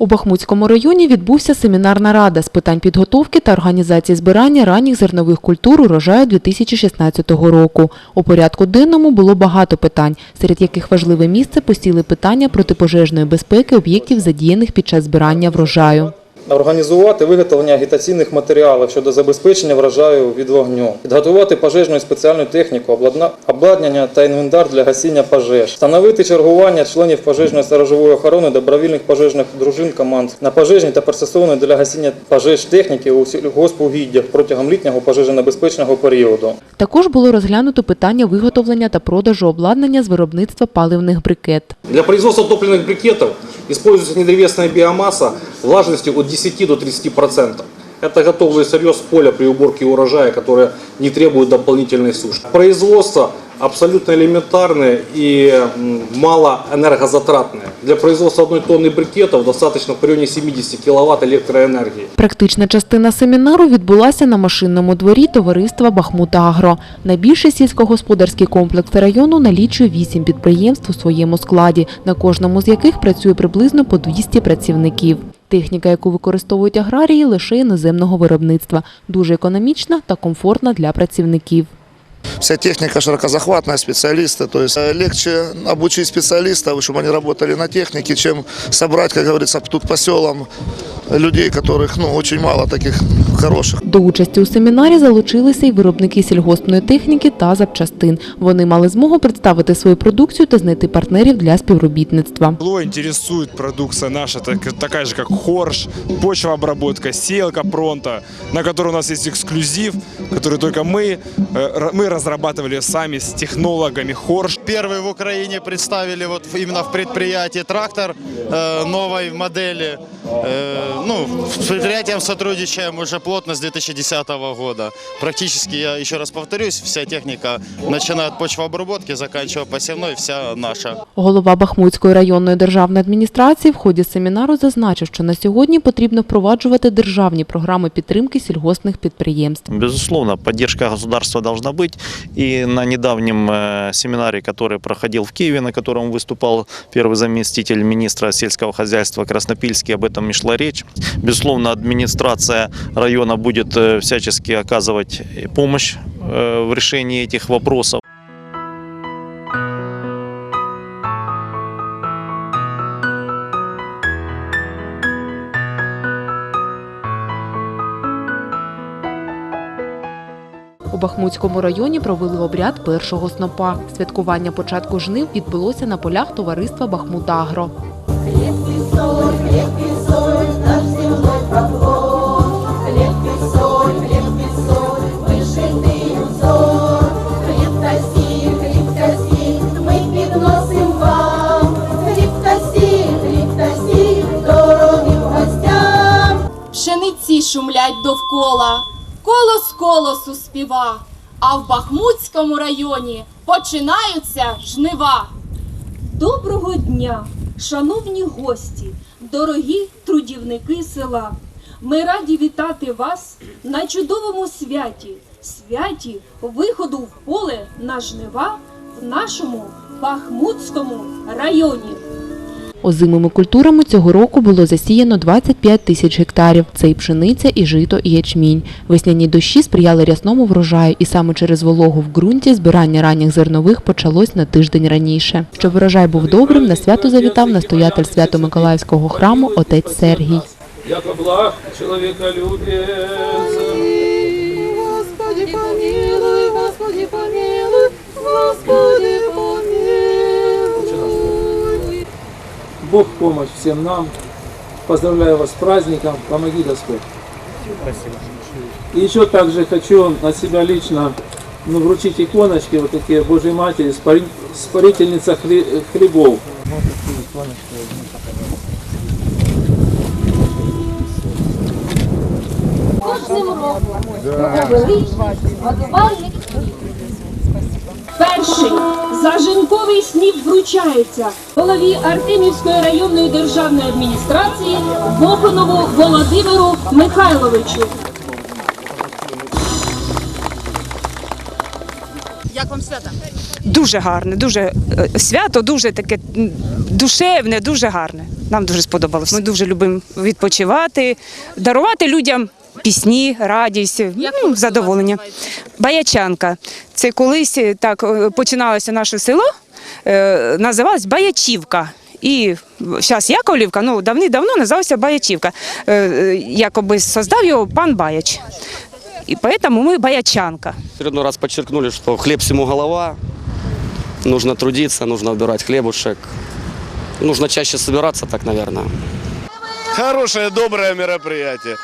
У Бахмутському районі відбувся семінарна рада з питань підготовки та організації збирання ранніх зернових культур урожаю 2016 року. У порядку денному було багато питань, серед яких важливе місце посіли питання протипожежної безпеки об'єктів, задіяних під час збирання врожаю. Організувати виготовлення агітаційних матеріалів щодо забезпечення врожаю від вогню, підготувати пожежну і спеціальну техніку, обладнання та інвентар для гасіння пожеж, встановити чергування членів пожежної сторожової охорони добровільних пожежних дружин команд на пожежній та пристосованої для гасіння пожеж техніки у сільгоспугіддях протягом літнього пожежонебезпечного періоду. Також було розглянуто питання виготовлення та продажу обладнання з виробництва паливних брикет. Для производства топливных брикетов используется недревесная биомасса влажностью от 10 до 30%. Это готовое сырье с поля при уборке урожая, которое не требует дополнительной сушки. Производство абсолютно элементарное и м, мало энергозатратное. Для производства одной тонны брикетов достаточно в районе 70 кВт электроэнергии. Практична частина семінару відбулася на машинному дворі товариства «Бахмутагро». Найбільший сільськогосподарський комплекс району налічує вісім підприємств у своєму складі, на кожному з яких працює приблизно по 200 працівників. Техніка, яку використовують аграрії, лише іноземного виробництва, дуже економічна та комфортна для працівників. Вся техника широкозахватная, специалисты. То есть э, легче обучить специалистов, чтобы они работали на технике, чем собрать, как говорится, тут по селам людей, которых ну, очень мало таких хороших. До участі у семінарі залучилися й виробники сільгоспної техніки та запчастин. Вони мали змогу представити свою продукцію та знайти партнерів для співробітництва. Ло интересует продукция наша, так- такая же, как хорш, почвообработка, сеялка пронта, на которой у нас есть эксклюзив, который только мы, э, р- мы разрабатывали сами с технологами хорш. Первый в Украине представили вот в- именно в предприятии трактор э, новой модели. Э, ну, с предприятием сотрудничаем уже плотно с 2010 года. Практически, я еще раз повторюсь, вся техника, начиная от почвообработки, заканчивая посевной, вся наша. Голова Бахмутської районної державної адміністрації в ході семінару зазначив, що на сьогодні потрібно впроваджувати державні програми підтримки сільгоспних підприємств. Безусловно, поддержка государства должна быть. И на недавнем э, семинаре, который проходил в Киеве, на котором выступал первый заместитель министра сельского хозяйства Краснопильский, об этом и шла речь. Безусловно, администрация района будет э, всячески оказывать э, помощь э, в решении этих вопросов. У Бахмутському районі провели обряд першого снопа. Святкування початку жнив відбулося на полях товариства Бахмутагро. Пшениці шумлять довкола, колос колосу співа, а в Бахмутському районі починаються жнива. Доброго дня, шановні гості, дорогі трудівники села. Ми раді вітати вас на чудовому святі, святі виходу в поле на жнива в нашому Бахмутському районі. Озимими культурами цього року було засіяно 25 тисяч гектарів. Це і пшениця, і жито, і ячмінь. Весняні дощі сприяли рясному врожаю, і саме через вологу в ґрунті збирання ранніх зернових почалось на тиждень раніше. Щоб врожай був добрим, на свято завітав настоятель Свято-Миколаївського храму отець Сергій. Яко благ чоловіка. Господи, помилуй, Господи, помилуй, Господи, Бог в помощь всем нам. Поздравляю вас с праздником. Помоги Господь. Спасибо. И еще также хочу от себя лично ну, вручить иконочки вот такие Божьей Матери, спори- спорительница хле- хлебов. Кожним роком провели Перший зажинковий сніп вручається голові Артемівської районної державної адміністрації Боханову Володимиру Михайловичу. Як вам свято? Дуже гарне, дуже е, свято, дуже таке душевне, дуже гарне. Нам дуже сподобалось. Ми дуже любимо відпочивати, дарувати людям пісні, радість, ну, задоволення. Баячанка. Це колись е, так е, починалося наше село, е, називалось Баячівка. І зараз Яковлівка, ну давні-давно називався Баячівка. Якоби создав його пан Баяч. І тому ми Баячанка. очередной раз подчеркнули, что хлеб всему голова, нужно трудиться, нужно убирать хлебушек, нужно чаще собираться, так, наверное. Хорошее, доброе мероприятие.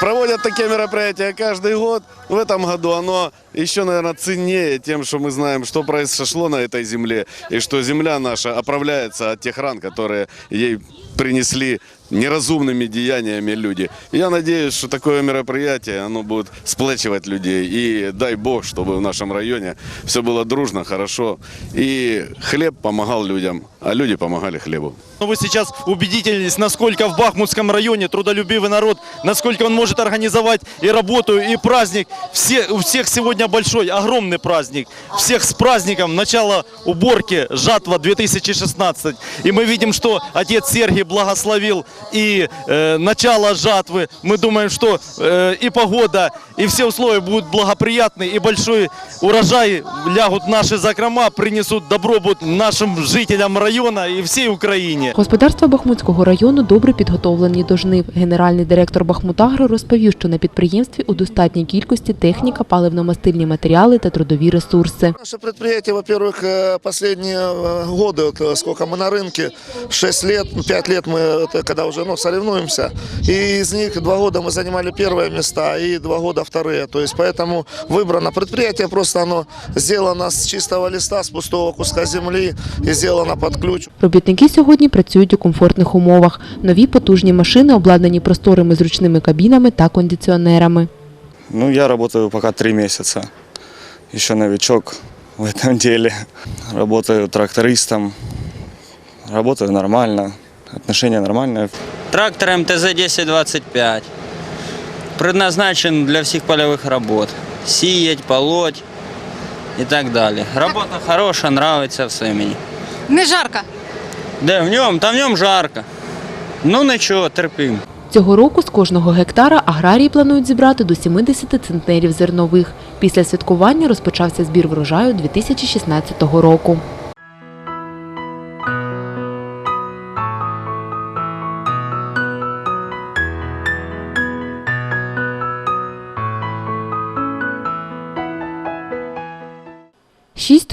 Проводят такие мероприятия каждый год. В этом году оно еще, наверное, ценнее тем, что мы знаем, что произошло на этой земле, и что земля наша оправляется от тех ран, которые ей принесли неразумными деяниями люди. Я надеюсь, что такое мероприятие, оно будет сплачивать людей. И дай Бог, чтобы в нашем районе все было дружно, хорошо. И хлеб помогал людям, а люди помогали хлебу. Ну, Вы сейчас убедитесь, насколько в Бахмутском районе трудолюбивый народ, насколько он может организовать и работу, и праздник. Все, у всех сегодня большой, огромный праздник. Всех с праздником начало уборки жатва 2016. И мы видим, что отец Сергий благословил и э, начало жатвы. Мы думаем, что э, и погода, и все условия будут благоприятны, и большой урожай лягут в наши закрома, принесут добробут нашим жителям района и всей Украине. Господарства Бахмутського району добре підготовлені до жнив. Генеральний директор Бахмутагро розповів, що на підприємстві у достатній кількості техніка, паливно-мастильні матеріали та трудові ресурси. Наше предприятие, во-первых, э, последние э, годы, вот э, сколько мы на рынке, 6 лет, ну, 5 лет мы, это когда уже ну, соревнуемся, и из них 2 года мы занимали первые места и 2 года вторые. То есть поэтому выбрано предприятие, просто оно сделано с чистого листа, с пустого куска земли и сделано под ключ. Робітники сьогодні працюють у комфортних умовах. Нові потужні машини обладнані просторими зручними кабінами та кондиціонерами. Ну, я работаю пока три месяца. Еще новичок в этом деле. Работаю трактористом. Работаю нормально. Отношения нормальные. Трактор МТЗ-1025 предназначен для всех полевых работ. Сиять, полоть и так далее. Работа хорошая, нравится все мені. Не жарко. Де в ньому? Та в ньому жарко. Ну нічого, терпимо. Цього року з кожного гектара аграрії планують зібрати до 70 центнерів зернових. Після святкування розпочався збір врожаю 2016 року.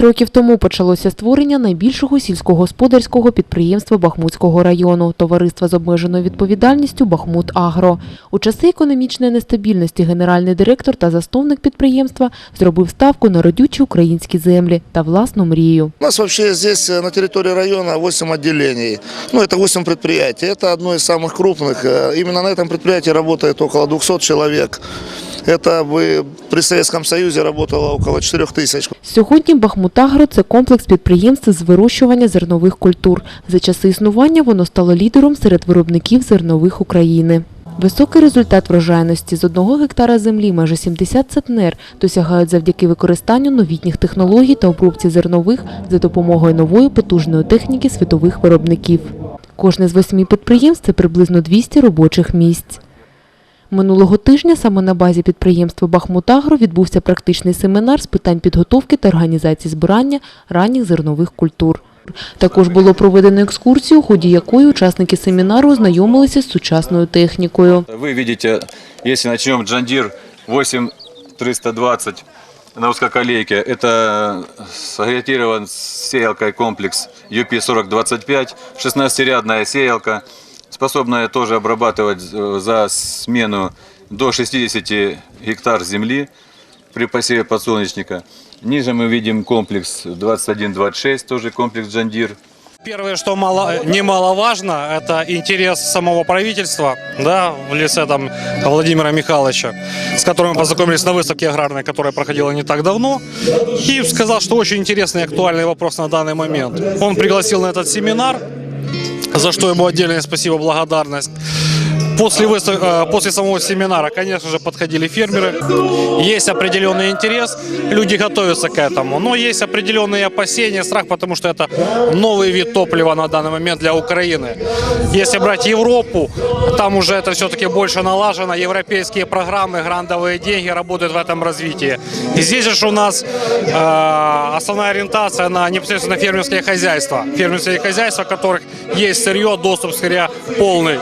Шість років тому почалося створення найбільшого сільськогосподарського підприємства Бахмутського району – товариства з обмеженою відповідальністю «Бахмут Агро». У часи економічної нестабільності генеральний директор та засновник підприємства зробив ставку на родючі українські землі та власну мрію. У нас вообще здесь э, на территории района 8 отделений. Ну, это 8 предприятий. Это одно из самых крупных. Э, Именно на этом предприятии работает около 200 человек. Это бы при Советском Союзе работало около 4 тысяч. Сьогодні Бахмутагро – це комплекс підприємств з вирощування зернових культур. За часи існування воно стало лідером серед виробників зернових України. Високий результат врожайності з одного гектара землі майже 70 центнер досягають завдяки використанню новітніх технологій та обробці зернових за допомогою нової потужної техніки світових виробників. Кожне з восьми підприємств – це приблизно 200 робочих місць. Минулого тижня саме на базі підприємства Бахмутагро відбувся практичний семінар з питань підготовки та організації збирання ранніх зернових культур. Також було проведено екскурсію, у ході якої учасники семінару ознайомилися з сучасною технікою. Вы видите, если начнем Джандир 8320 на узкоколейке, это сагретирован с сеялкой комплекс UP4025, 16-рядная сеялка, способная тоже обрабатывать э, за смену до 60 гектар земли при посеве подсолнечника. Ниже мы видим комплекс 2126, тоже комплекс Джандир. Первое, что мало, немаловажно, это интерес самого правительства, да, в лице там Владимира Михайловича, с которым мы познакомились на выставке аграрной, которая проходила не так давно, и сказал, что очень интересный и актуальный вопрос на данный момент. Он пригласил на этот семинар, за что ему отдельное спасибо, благодарность. После, выстав- э, после самого семинара, конечно же, подходили фермеры. Есть определенный интерес, люди готовятся к этому. Но есть определенные опасения, страх, потому что это новый вид топлива на данный момент для Украины. Если брать Европу, там уже это все-таки больше налажено. Европейские программы, грантовые деньги работают в этом развитии. И здесь же у нас э, основная ориентация на непосредственно фермерские хозяйства. Фермерские хозяйства, у которых есть сырье, доступ сырья полный.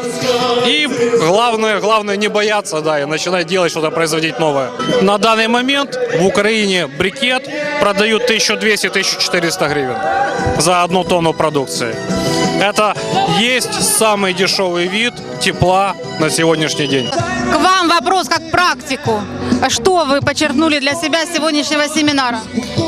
И главное, главное не бояться, да, и начинать делать что-то, производить новое. На данный момент в Украине брикет продают 1200-1400 гривен за одну тонну продукции. Это есть самый дешевый вид тепла на сегодняшний день. К вам вопрос как практику. Что вы подчеркнули для себя с сегодняшнего семинара?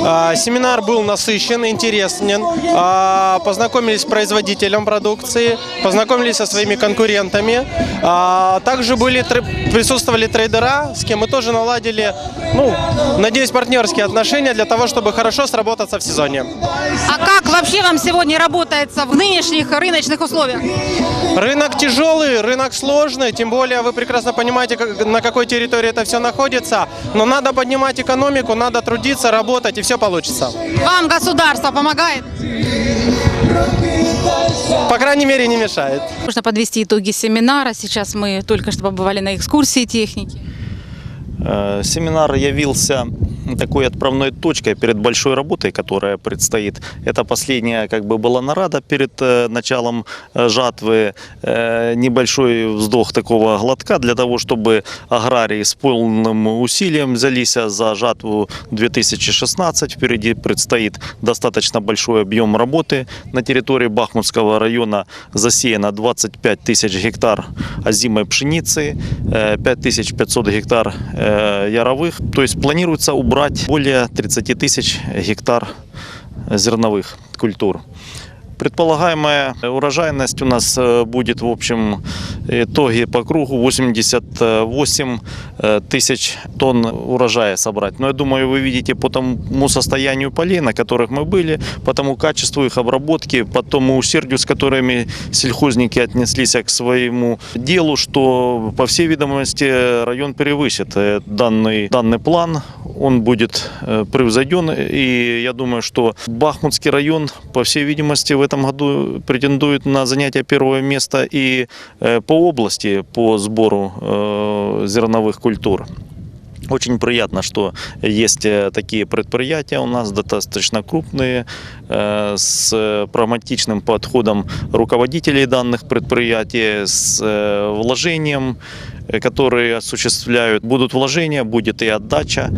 А, Семинар был насыщен, интересен. А, Познакомились с производителем продукции, познакомились со своими конкурентами. А, Также были, присутствовали трейдера, с кем мы тоже наладили, ну, надеюсь, партнерские отношения для того, чтобы хорошо сработаться в сезоне. А как вообще вам сегодня работается в нынешних рыночных условиях? Рынок тяжелый, рынок сложный, тем более вы прекрасно понимаете, как- на какой территории это все находится. Но надо поднимать экономику, надо трудиться, работать, и все получится. Вам государство помогает? По крайней мере, не мешает. Нужно подвести итоги семинара. Сейчас мы только что побывали на экскурсии техники. Э, Семинар явился такой отправной точкой перед большой работой, которая предстоит. Это последняя как бы была нарада перед э, началом э, жатвы, Э, небольшой вздох такого глотка для того, чтобы аграрии с полным усилием взялись за жатву 2016. Впереди предстоит достаточно большой объем работы. На территории Бахмутского района засеяно 25 тысяч гектар озимой пшеницы, э, 5500 гектар яровых. То есть планируется убрать более 30 тысяч гектар зерновых культур. Предполагаемая урожайность у нас э, будет в общем итоге по кругу 88 э, тысяч тонн урожая собрать. Но я думаю, вы видите по тому состоянию полей, на которых мы были, по тому качеству их обработки, по тому усердию, с которыми сельхозники отнеслись к своему делу, что по всей видимости район превысит э, данный, данный план. Он будет превзойден. И я думаю, что Бахмутский район, по всей видимости, в этом году претендует на занятие первого места и э, по области по сбору э, зерновых культур. Очень приятно, что есть э, такие предприятия у нас достаточно крупные, с прагматичным подходом руководителей данных предприятий, с вложением, которые осуществляют. Будут вложения, будет и отдача.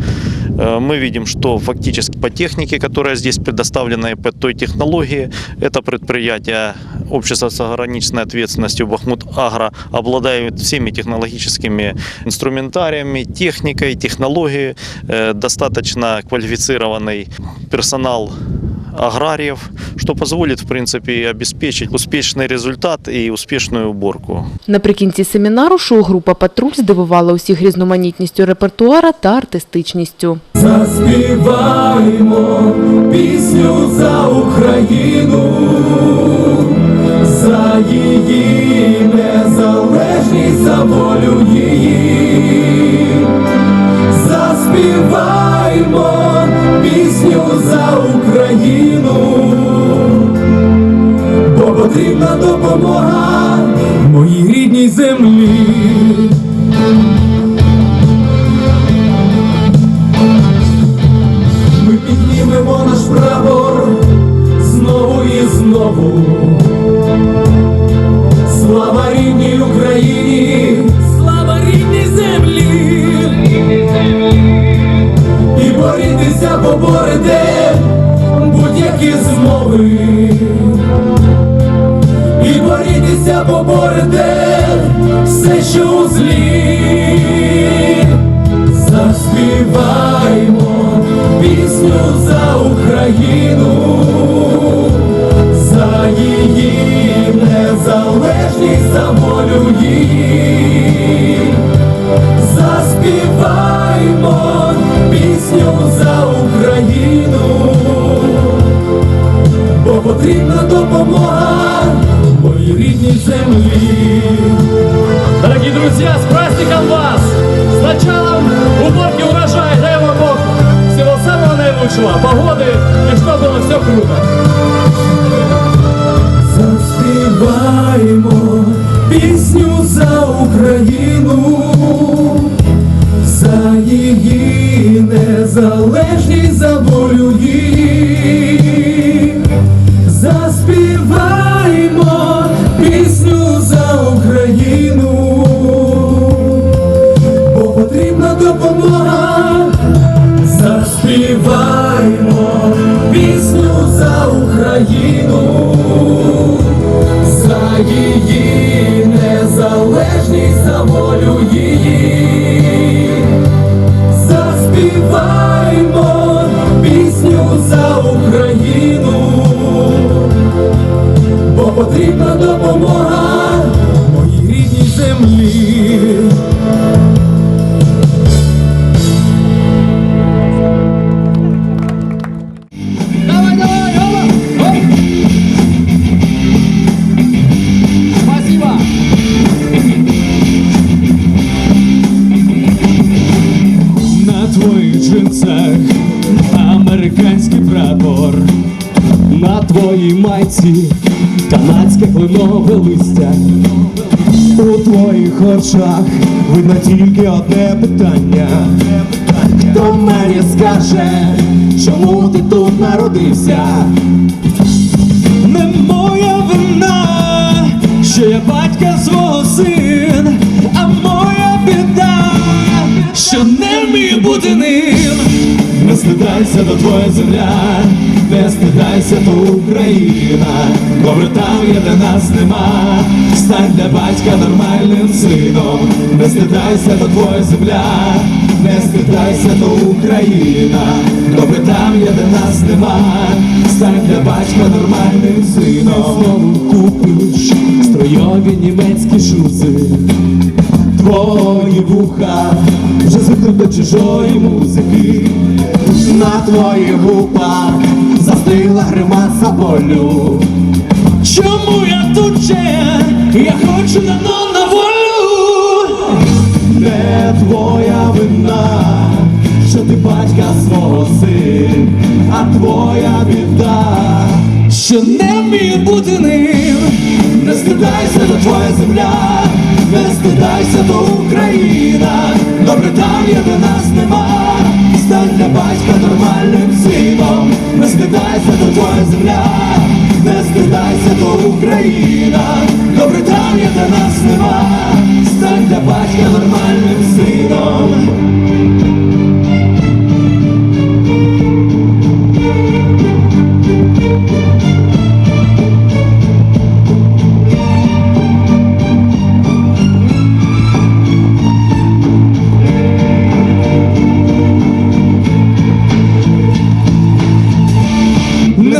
Э, Мы видим, что фактически по технике, которая здесь предоставлена, и по той технологии, это предприятие общества с ограниченной ответственностью Бахмут Агро обладают всеми технологическими инструментариями, техникой, технологией, Э, достаточно квалифицированный персонал аграриев, что позволит, в принципе, обеспечить успешный результат и успешную уборку. Наприкінці семінару шоу-група Патруль здивувала усіх різноманітністю репертуара та артистичністю. Заспіваємо пісню за Україну, потрібна допомога моїй рідній землі. її. Заспіваймо пісню за Україну, бо потрібна допомога моїй рідній землі. Дорогі друзья, с праздником вас! С началом уборки урожая! Дай вам Бог всего самого наилучшего, погоды и чтобы было все круто! Очах видно тільки одне питання. Хто мені скаже, чому ти тут народився? Не моя вина, що я батька свого син, а моя біда, що не вмію бути ним. Не стидайся, то твоя земля, не стидайся, то Україна. Добре там є, де нас нема. Стань для батька нормальним сином. Не стидайся, то твоя земля, не стидайся, то Україна. Добре там є, де нас нема. Стань для батька нормальним сином. Знову купиш стройові німецькі шузи. Твої вуха вже звикнуть до чужої музики. На твоїх губах застигла гримаса болю. Чому я тут ще? Я хочу давно на волю. Не твоя вина, що ти батька свого син, а твоя біда, що не вмію бути ним. Не стидайся, то твоя земля, не то Україна. Добре є, де нас нема. Стань для батька нормальним сином. Не скидайся до твоя земля, не скидайся до Україна. Добре є, де нас нема. Стань для батька нормальним сином.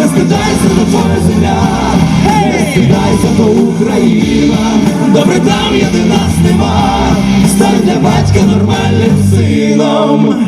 не скидайся до твоя земля, не скидайся то Україна, добре там єдина нас нема, стань для батька нормальним сином.